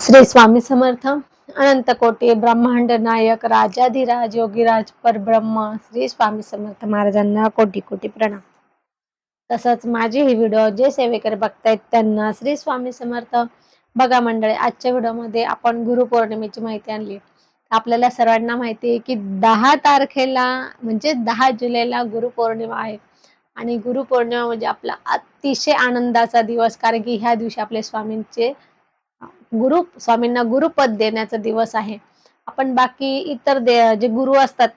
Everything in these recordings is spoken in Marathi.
श्री स्वामी समर्थ अनंत कोटी ब्रह्मांड नायक राजाधिराज योगीराज परब्रह्म श्री स्वामी समर्थ महाराजांना कोटी कोटी प्रणाम. तसंच माझे हे व्हिडिओ जे सेवेकर बघतायत त्यांना श्री स्वामी समर्थ. बघा मंडळी आजच्या व्हिडिओमध्ये आपण गुरुपौर्णिमेची माहिती आणली. आपल्याला सर्वांना माहिती आहे की दहा तारखेला म्हणजे दहा जुलैला गुरुपौर्णिमा आहे. आणि गुरुपौर्णिमा म्हणजे आपला अतिशय आनंदाचा दिवस कारण की ह्या दिवशी आपले स्वामींचे गुरु स्वामींना गुरुपद देण्याचा दिवस आहे. आपण बाकी इतर दे जे गुरु असतात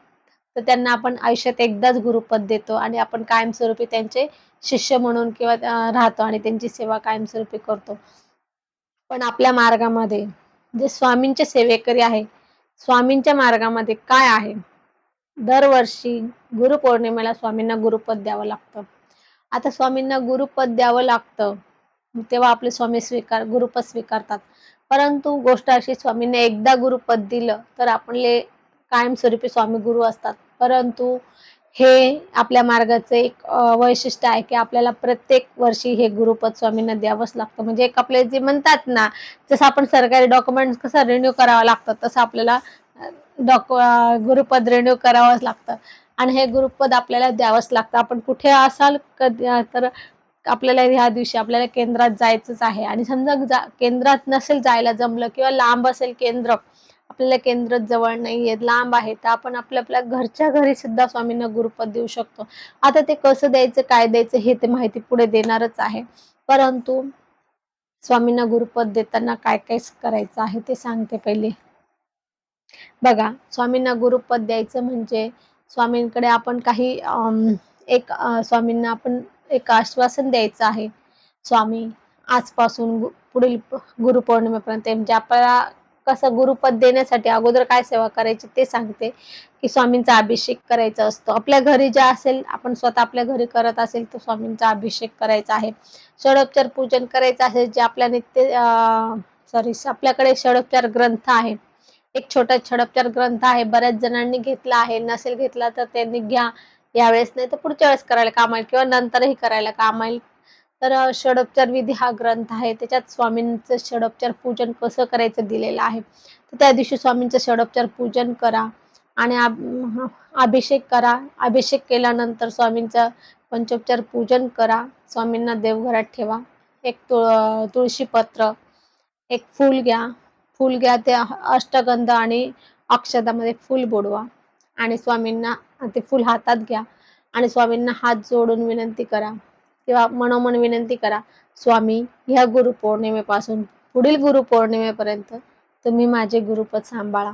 तर त्यांना आपण आयुष्यात एकदाच गुरुपद देतो आणि आपण कायमस्वरूपी त्यांचे शिष्य म्हणून किंवा राहतो आणि त्यांची सेवा कायमस्वरूपी करतो. पण आपल्या मार्गामध्ये जे स्वामींचे सेवेकरी आहे स्वामींच्या मार्गामध्ये काय आहे? दरवर्षी गुरुपौर्णिमेला स्वामींना गुरुपद द्यावं लागतं. आता स्वामींना गुरुपद द्यावं लागतं तेव्हा आपले स्वामी स्वीकार गुरुपद स्वीकारतात. परंतु गोष्ट अशी स्वामीने एकदा गुरुपद दिलं तर आपले कायमस्वरूपी स्वामी गुरु असतात. परंतु हे आपल्या मार्गाचं एक वैशिष्ट्य आहे की आपल्याला प्रत्येक वर्षी हे गुरुपद स्वामींना द्यावंच लागतं. म्हणजे एक आपले जे म्हणतात ना जसं आपण सरकारी डॉक्युमेंट कसं रिन्यू करावं लागतं तसं आपल्याला डॉक गुरुपद रिन्यू करावंच लागतं. आणि हे गुरुपद आपल्याला द्यावंच लागतं. आपण कुठे असाल कधी तर आपल्याला ह्या दिवशी आपल्याला केंद्रात जायचंच आहे. आणि समजा जा केंद्रात नसेल जायला जमलं किंवा लांब असेल केंद्र आपल्याला केंद्र जवळ नाही आहेत लांब आहे तर आपण आपल्या आपल्या घरच्या घरी सुद्धा स्वामींना गुरुपद देऊ शकतो. आता ते कसं द्यायचं काय द्यायचं हे ते माहिती पुढे देणारच आहे. परंतु स्वामींना गुरुपद देताना काय काय करायचं आहे ते सांगते पहिले. बघा स्वामींना गुरुपद द्यायचं म्हणजे स्वामींकडे आपण काही एक स्वामींना आपण एक आश्वासन द्यायचं आहे. स्वामी आजपासून पुढील गुरुपौर्णिमेपर्यंत म्हणजे आपल्याला कसं गुरुपद देण्यासाठी अगोदर काय सेवा करायची ते सांगते की स्वामींचा अभिषेक करायचा असतो. आपल्या घरी जे असेल आपण स्वतः आपल्या घरी करत असेल तर स्वामींचा अभिषेक करायचा आहे. षडोपचार पूजन करायचं असेल जे आपल्या नित्य सॉरी आपल्याकडे षडोपचार ग्रंथ आहे. एक छोटा षडोपचार ग्रंथ आहे बऱ्याच जणांनी घेतला आहे. नसेल घेतला तर त्यांनी घ्या. यावेळेस नाही तर पुढच्या वेळेस करायला काम येईल किंवा नंतरही करायला काम येईल तर षडोपचार विधी हा ग्रंथ आहे. त्याच्यात स्वामींचं षडोपचार पूजन कसं करायचं दिलेलं आहे. तर त्या दिवशी स्वामींचं षडोपचार पूजन करा आणि अभिषेक करा. अभिषेक केल्यानंतर स्वामींचं पंचोपचार पूजन करा. स्वामींना देवघरात ठेवा. एक तुळ तुळशीपत्र एक फूल घ्या. फूल घ्या ते अष्टगंध आणि अक्षदामध्ये फूल बुडवा. आणि स्वामींना ते फुल हातात घ्या. आणि स्वामींना हात जोडून विनंती करा. किंवा मनोमन विनंती करा स्वामी ह्या गुरुपौर्णिमेपासून पुढील गुरुपौर्णिमेपर्यंत तुम्ही माझे गुरुपद सांभाळा.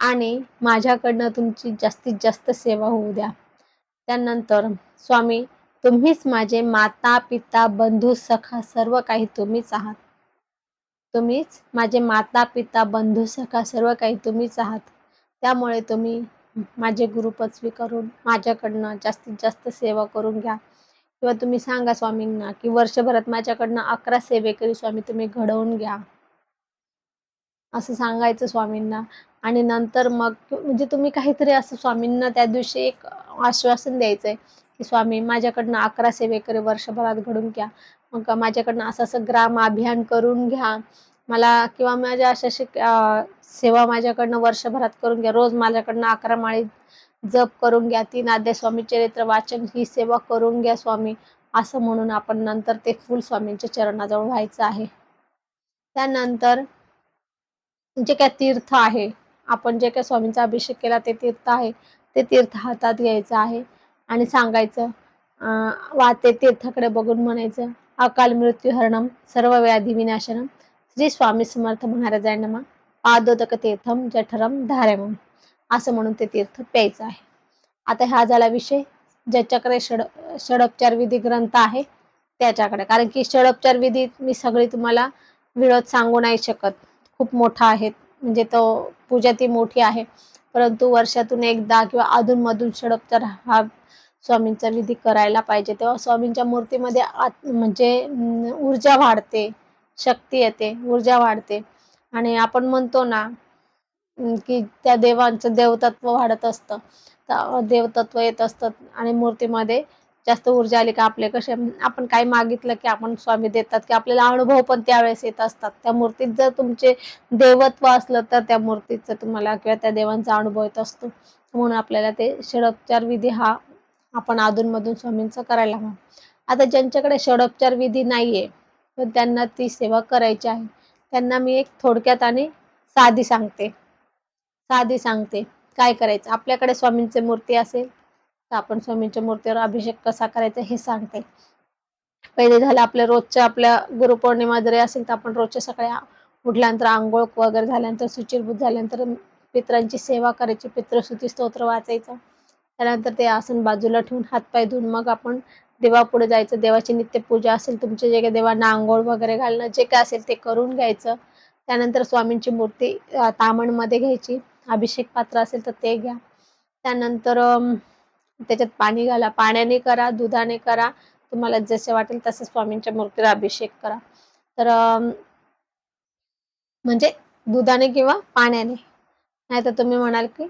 आणि माझ्याकडनं तुमची जास्तीत जास्त सेवा होऊ द्या. त्यानंतर स्वामी तुम्हीच माझे माता पिता बंधू सखा सर्व काही तुम्हीच आहात. तुम्हीच माझे माता पिता बंधू सखा सर्व काही तुम्हीच आहात. त्यामुळे तुम्ही माझे गुरुपद स्वीकारून माझ्याकडनं जास्तीत जास्त सेवा करून घ्या. किंवा तुम्ही सांगा स्वामींना की वर्षभरात माझ्याकडनं अकरा सेवेकरी स्वामी तुम्ही घडवून घ्या. असं सांगायचं स्वामींना. आणि नंतर मग म्हणजे तुम्ही काहीतरी असं स्वामींना त्या दिवशी एक आश्वासन द्यायचंय की स्वामी माझ्याकडनं अकरा सेवेकरी वर्षभरात घडून घ्या. मग माझ्याकडनं असं असं ग्राम अभियान करून घ्या. मला किंवा माझ्या अशा शिक सेवा माझ्याकडनं वर्षभरात करून घ्या. रोज माझ्याकडनं अकरा माळी जप करून घ्या. तीन आद्या स्वामी चरित्र वाचन ही सेवा करून घ्या स्वामी. असं म्हणून आपण नंतर ते फुल स्वामींच्या चरणाजवळ व्हायचं आहे. त्यानंतर जे काय तीर्थ आहे आपण जे काय स्वामींचा अभिषेक केला ते तीर्थ आहे ते तीर्थ हातात घ्यायचं आहे आणि सांगायचं वा ते तीर्थाकडे बघून म्हणायचं अकाल मृत्यू हरणम सर्व व्याधी विनाशनम श्री स्वामी समर्थ महाराजांना पादोदक तीर्थम जठरम धारेम असं म्हणून ते तीर्थ प्यायचं आहे. आता हा झाला विषय. ज्याच्याकडे षड षडोपचार विधी ग्रंथ आहे त्याच्याकडे. कारण की षडोपचार विधी मी सगळी तुम्हाला व्हिडिओत सांगू नाही शकत. खूप मोठा आहे. म्हणजे तो पूजा ती मोठी आहे. परंतु वर्षातून एकदा किंवा अधूनमधून षडोपचार हा स्वामींचा विधी करायला पाहिजे. तेव्हा स्वामींच्या मूर्तीमध्ये आत म्हणजे ऊर्जा वाढते. शक्ती येते ऊर्जा वाढते. आणि आपण म्हणतो ना की त्या देवांचं देवतत्व वाढत असतं. तर देवतत्व येत असतं आणि मूर्तीमध्ये जास्त ऊर्जा आली का आपले कसे आपण काही मागितलं की आपण स्वामी देतात की आपल्याला अनुभव पण त्यावेळेस येत असतात. त्या मूर्तीत जर तुमचे देवत्व असलं तर त्या मूर्तीचं तुम्हाला किंवा त्या देवांचा अनुभव येत असतो. म्हणून आपल्याला ते षडोपचार विधी हा आपण अधूनमधून स्वामींचा करायला हवा. आता ज्यांच्याकडे षडोपचार विधी नाहीये व त्यांना ती सेवा करायची आहे. त्यांना मी एक थोडक्यात आणि साधी सांगते. साधी सांगते. काय करायचं? आपल्याकडे स्वामींची मूर्ती असेल तर आपण स्वामींच्या मूर्तीवर अभिषेक कसा करायचा हे सांगते. पहिले झालं आपल्या रोजच्या आपल्या गुरुपौर्णिमा जरी असेल तर आपण रोजच्या सकाळी उठल्यानंतर आंघोळ वगैरे झाल्यानंतर सुचिरभूत झाल्यानंतर पित्रांची सेवा करायची. पित्रस्तुती स्तोत्र वाचायचं. त्यानंतर ते आसन बाजूला ठेवून हातपाय धुवून मग आपण देवापुढे जायचं देवाची नित्यपूजा असेल तुमच्या जे काही देवांना आंघोळ वगैरे घालणं जे काय असेल ते करून घ्यायचं. त्यानंतर स्वामींची मूर्ती तामणमध्ये घ्यायची. अभिषेक पात्र असेल तर ते घ्या. त्यानंतर त्याच्यात पाणी घाला. पाण्याने करा दुधाने करा. तुम्हाला जसे वाटेल तसं स्वामींच्या मूर्तीला अभिषेक करा. तर म्हणजे दुधाने किंवा पाण्याने. नाही तर तुम्ही म्हणाल की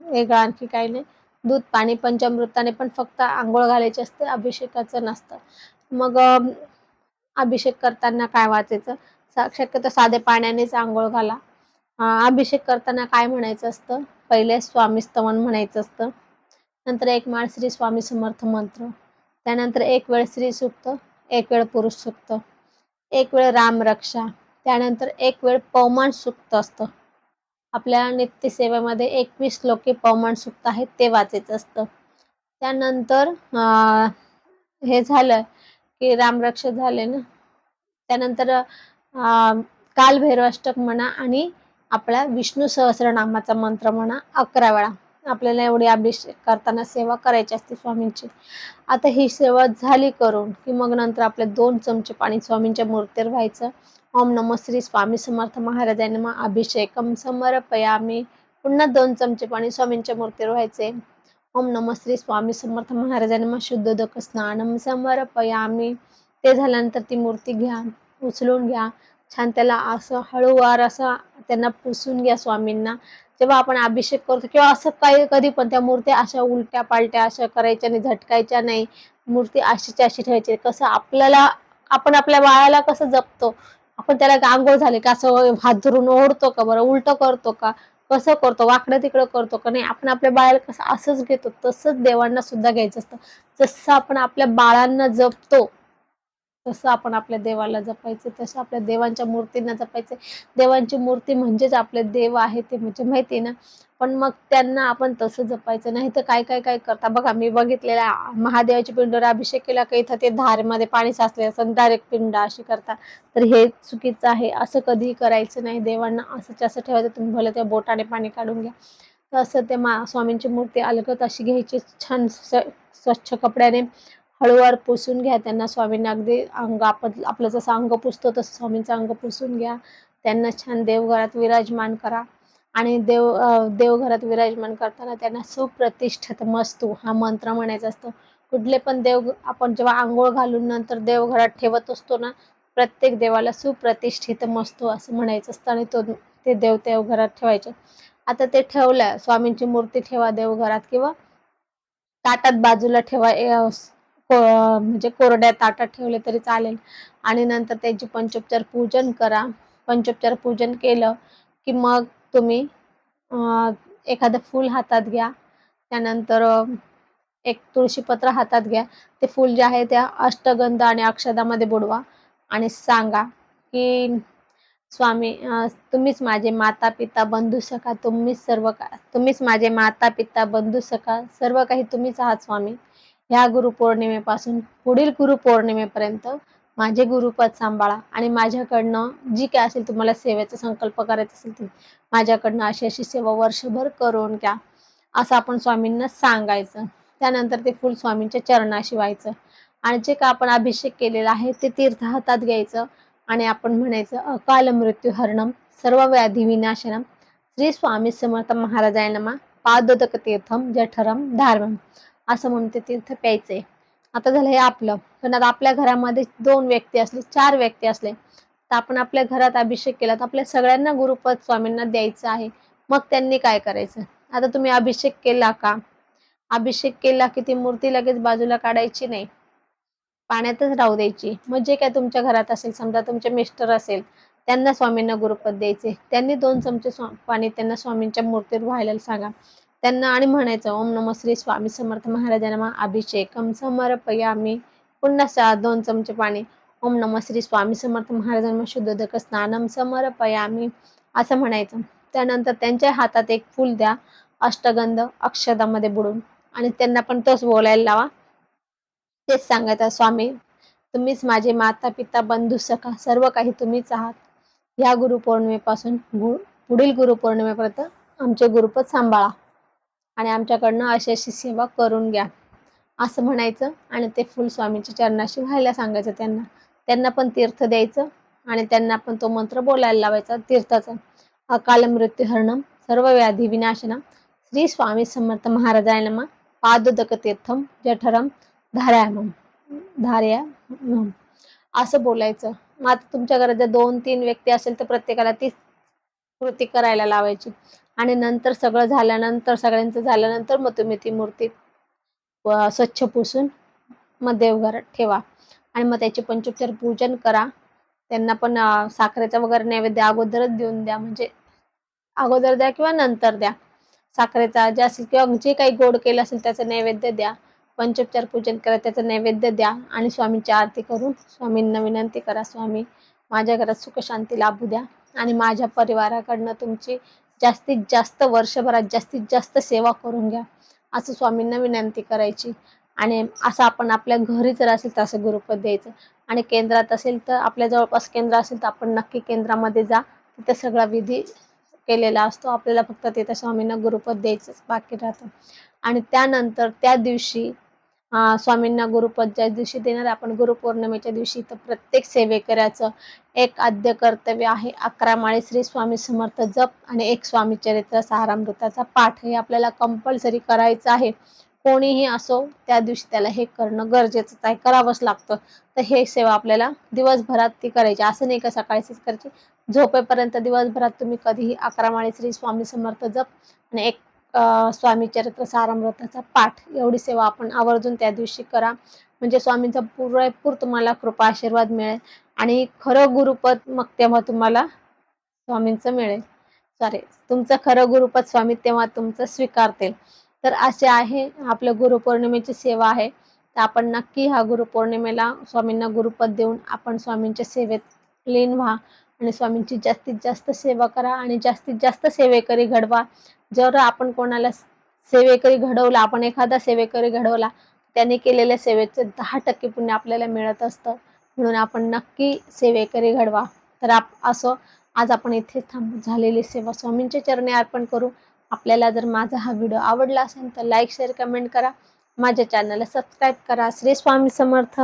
वेगळं आणखी काही नाही. दूध पाणी पंचामृताने पण फक्त आंघोळ घालायची असते अभिषेकाचं नसतं. मग अभिषेक करताना काय वाचायचं? शक्यतो साधे पाण्यानेच आंघोळ घाला. अभिषेक करताना काय म्हणायचं असतं? पहिले स्वामी स्तवन म्हणायचं असतं. नंतर एक माळ श्री स्वामी समर्थ मंत्र. त्यानंतर एक वेळ श्री सुक्त एक वेळ पुरुष सुक्त. एक वेळ राम रक्षा. त्यानंतर एक वेळ पवमान सुक्त असतं. आपल्या नित्यसेवेमध्ये एकवीस लोके पवमान सुक्त आहेत ते वाचायचं असतं. त्यानंतर हे झालं की रामरक्ष झाले ना? त्यानंतर कालभैरवाष्टक म्हणा आणि आपला विष्णू सहस्रनामाचा मंत्र म्हणा अकरा वेळा. आपल्याला एवढी अभिषेक करताना सेवा करायची असते स्वामींची. आता ही सेवा झाली करून की मग नंतर आपले दोन चमचे पाणी स्वामींच्या मूर्तीवर व्हायचं. ओम नमो श्री स्वामी समर्थ महाराजांना अभिषेकम समर्पयामी. पुन्हा दोन चमचे पाणी स्वामींच्या मूर्तीवर व्हायचे. ओम नमो श्री स्वामी समर्थ महाराजांना शुद्ध शुद्धोदक स्नानम समर्पयामी. ते झाल्यानंतर ती मूर्ती घ्या उचलून घ्या. छान त्याला असं हळूवार असं त्यांना पुसून घ्या स्वामींना. जेव्हा आपण अभिषेक करतो किंवा असं काही कधी पण त्या मूर्त्या अशा उलट्या पालट्या अशा करायच्या नाही झटकायच्या नाही. मूर्ती अशीची अशी ठेवायची. कसं आपल्याला आपण आपल्या बाळाला कसं जपतो? आपण त्याला आंघोळ झाले का असं हात धरून ओढतो का बरं उलट करतो का कसं करतो वाकडं तिकडं करतो का नाही आपण आपल्या बाळाला कसं असंच घेतो तसंच देवांना सुद्धा घ्यायचं असतं. जसं आपण आपल्या बाळांना जपतो तसं आपण आपल्या देवाला जपायचं तसं आपल्या देवांच्या मूर्तींना जपायचं. देवांची मूर्ती म्हणजेच आपले देव आहे ते म्हणजे माहिती ना? पण मग त्यांना आपण तसं जपायचं नाही तर काय काय काय करता? बघा मी बघितलेला महादेवाच्या पिंडवर अभिषेक केला का इथं ते धारेमध्ये पाणी साचले असं डायरेक्ट पिंड अशी करता. तर हे चुकीचं आहे असं कधीही करायचं नाही देवांना असं असं ठेवायचं तुम्ही भले त्या बोटाने पाणी काढून घ्या. तर असं ते मा स्वामींची मूर्ती अलगत अशी घ्यायची छान स्वच्छ कपड्याने हळूवार पुसून घ्या त्यांना. स्वामींना अगदी अंग आपण आपलं जसं अंग पुसतो तसं स्वामींचं अंग पुसून घ्या. त्यांना छान देवघरात विराजमान करा. आणि देव देवघरात विराजमान करताना त्यांना सुप्रतिष्ठित मस्तू हा मंत्र म्हणायचा असतो. कुठले पण देव आपण जेव्हा आंघोळ घालून नंतर देवघरात ठेवत असतो ना प्रत्येक देवाला सुप्रतिष्ठित मस्तू असं म्हणायचं असतं आणि तो ते देव देवघरात ठेवायचे. आता ते ठेवलं स्वामींची मूर्ती ठेवा देवघरात किंवा ताटात बाजूला ठेवा म्हणजे कोरड्या ताटात ठेवले तरी चालेल. आणि नंतर त्याची पंचोपचार पूजन करा. पंचोपचार पूजन केलं की मग तुम्ही एखादं फूल हातात घ्या. त्यानंतर एक तुळशीपत्र हातात घ्या. ते फूल जे आहे त्या अष्टगंध आणि अक्षदामध्ये बुडवा आणि सांगा की स्वामी तुम्हीच माझे माता पिता बंधू सखा तुम्हीच सर्व का तुम्हीच माझे माता पिता बंधू सखा सर्व काही तुम्हीच आहात स्वामी. ह्या गुरुपौर्णिमेपासून पुढील गुरुपौर्णिमेपर्यंत माझे गुरुपद सांभाळा. आणि माझ्याकडनं जी काय असेल तुम्हाला सेवेचा संकल्प करायचा असेल तुम्ही माझ्याकडनं अशी अशी सेवा वर्षभर करून घ्या असं आपण स्वामींना सांगायचं. त्यानंतर ते फुल स्वामींच्या चरणाशी व्हायचं. आणि जे का आपण अभिषेक केलेला आहे ते तीर्थ हातात घ्यायचं. आणि आपण म्हणायचं अकाल मृत्यू हरणम सर्व व्याधी विनाशनम श्री स्वामी समर्थ महाराजांना पादोदक तीर्थम जठरम धार्मम असं म्हणून ते तीर्थ प्यायचे. आता झालं हे आपलं. पण आता आपल्या घरामध्ये दोन व्यक्ती असले चार व्यक्ती असले तर आपण आपल्या घरात अभिषेक केला तर आपल्या सगळ्यांना गुरुपद स्वामींना द्यायचं आहे. मग त्यांनी काय करायचं? आता तुम्ही अभिषेक केला का? अभिषेक केला की ती मूर्ती लगेच बाजूला काढायची नाही. पाण्यातच राहू द्यायची. मग जे काय तुमच्या घरात असेल समजा तुमचे मिस्टर असेल त्यांना स्वामींना गुरुपद द्यायचे. त्यांनी दोन चमचे पाणी त्यांना स्वामींच्या मूर्तीवर व्हायला सांगा. त्यांना आणि म्हणायचं ओम नम श्री स्वामी समर्थ महाराजांना अभिषेकम समर्पयामी. पुन्हा दोन चमचे पाणी. ओम नम श्री स्वामी समर्थ महाराजांना शुद्धोदक स्नानम समर्पयामी. असं म्हणायचं. त्यानंतर त्यांच्या हातात एक फूल द्या. अष्टगंध अक्षदामध्ये बुडून. आणि त्यांना पण तोच बोलायला लावा. तेच सांगायचं स्वामी तुम्हीच माझे माता पिता बंधू सखा सर्व काही तुम्हीच आहात. ह्या गुरुपौर्णिमेपासून गु पुढील गुरुपौर्णिमेपर्यंत आमचे गुरुपद सांभाळा. आणि आमच्याकडनं अशी अशी सेवा करून घ्या. असं म्हणायचं आणि ते फुल स्वामीच्या चरणाशी व्हायला सांगायचं त्यांना. त्यांना पण तीर्थ द्यायचं आणि त्यांना पण तो मंत्र बोलायला लावायचा तीर्थाचा. अकाल मृत्यू हरणम सर्व व्याधी विनाशनम श्री स्वामी समर्थ महाराजांना पादोदक तीर्थम जठरम धारायम धार्या असं बोलायचं. मग आता तुमच्या घरात जर दोन तीन व्यक्ती असेल तर प्रत्येकाला ती कृती करायला लावायची. आणि नंतर सगळं झाल्यानंतर सगळ्यांचं झाल्यानंतर मग तुम्ही ती मूर्ती स्वच्छ पुसून मग देवघरात ठेवा. आणि मग त्याचे पंचोपचार पूजन करा. त्यांना पण साखरेचा वगैरे नैवेद्य अगोदरच देऊन द्या. म्हणजे अगोदर द्या किंवा नंतर द्या. साखरेचा जे असेल किंवा जे काही गोड केलं असेल त्याचं नैवेद्य द्या. पंचोपचार पूजन करा त्याचं नैवेद्य द्या. आणि स्वामींची आरती करून स्वामींना विनंती करा स्वामी माझ्या घरात सुखशांती लाभू द्या. आणि माझ्या परिवाराकडनं तुमची जास्तीत जास्त वर्षभरात जास्तीत जास्त सेवा करून घ्या. असं स्वामींना विनंती करायची. आणि असं आपण आपल्या घरी जर असेल तर असं गुरुपद द्यायचं. आणि केंद्रात असेल तर आपल्या जवळपास केंद्र असेल तर आपण नक्की केंद्रामध्ये जा. तिथे सगळा विधी केलेला असतो. आपल्याला फक्त तिथे स्वामींना गुरुपद द्यायचंच बाकी राहतं. आणि त्यानंतर त्या दिवशी स्वामींना गुरुपदच्या दिवशी देणार. आपण गुरुपौर्णिमेच्या दिवशी तर प्रत्येक सेवेकऱ्याचं एक आद्य कर्तव्य आहे. अकरा माळी श्री स्वामी समर्थ जप आणि एक स्वामी चरित्र सारामृताचा पाठ हे आपल्याला कंपल्सरी करायचं आहे. कोणीही असो त्या दिवशी त्याला हे करणं गरजेचं आहे. करावंच लागतं. तर हे सेवा आपल्याला दिवसभरात ती करायची. असं नाही का सकाळीच करायची झोपेपर्यंत दिवसभरात तुम्ही कधीही अकरा माळी श्री स्वामी समर्थ जप आणि एक स्वामी चरित्र सारामृताचा पाठ. एवढी सेवा आपण आवर्जून त्या दिवशी करा. म्हणजे स्वामींचा पुरेपूर तुम्हाला कृपा आशीर्वाद मिळेल. आणि खरं गुरुपद मग तेव्हा तुम्हाला स्वामींचं मिळेल. सॉरी तुमचं खरं गुरुपद स्वामी तेव्हा तुमचं स्वीकारतील. तर असे आहे आपलं गुरुपौर्णिमेची सेवा आहे. तर आपण नक्की ह्या गुरुपौर्णिमेला स्वामींना गुरुपद देऊन आपण स्वामींच्या सेवेत लीन व्हा. आणि स्वामींची जास्तीत जास्त सेवा करा आणि जास्तीत जास्त सेवेकरी घडवा. जर आपण कोणाला सेवेकरी घडवला आपण एखादा सेवेकरी घडवला त्याने केलेल्या सेवेचे दहा टक्के पुण्य आपल्याला मिळत असतं. म्हणून आपण नक्की सेवेकरी घडवा. तर आप असं आज आपण इथे थांब झालेली सेवा. स्वामींच्या चरणी अर्पण करू. आपल्याला जर माझा हा व्हिडिओ आवडला असेल तर लाईक शेअर कमेंट करा. माझ्या चॅनलला सबस्क्राईब करा. श्री स्वामी समर्थ.